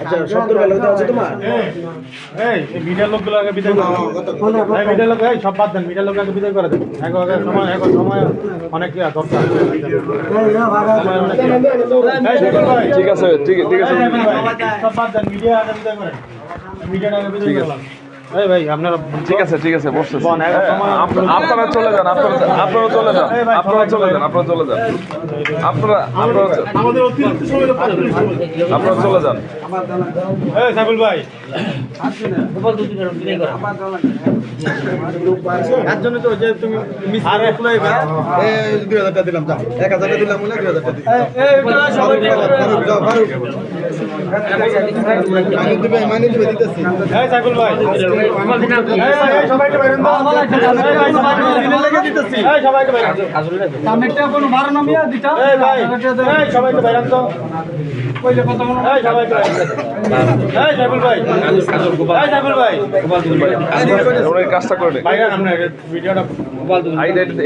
আচ্ছা সত্তর বেলা আছে তোমার? এই এই মিডিয়ার লোকগুলো আগে বিদায় করো। কত করে? এই মিডিয়ার লোক এই সব বাদ দেন মিডিয়ার লোক আগে বিদায় করে দেন। এক আগে সময় এক সময় অনেক দরকার। ঠিক আছে ঠিক ঠিক আছে। এই দেখুন ভাই, সব বাদ দেন মিডিয়া আগে বিদায় করেন মিডিয়াটা আগে বিদায় ঠিক আছে। করলাম। এই ভাই আপনারা ঠিক আছে ঠিক আছে সময়- আপনারা চলে যান আপনারা আপনারা চলে যান আপনারা চলে যান আপনারা চলে যান। আপনারা আপনারা। আপনারা চলে যান। এই সাইফুল ভাই। দিলাম কাজটা করে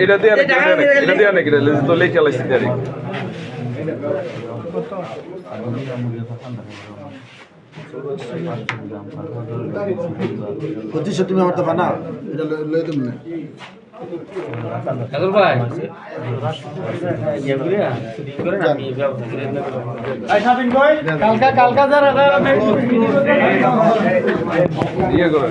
এটা দিয়ে এটা দিয়ে নাকি তো লেখা পঁচিশশো তুমি আমার তো বানা এটা লই তুমি না। কালকা কই? ইয়ে করে।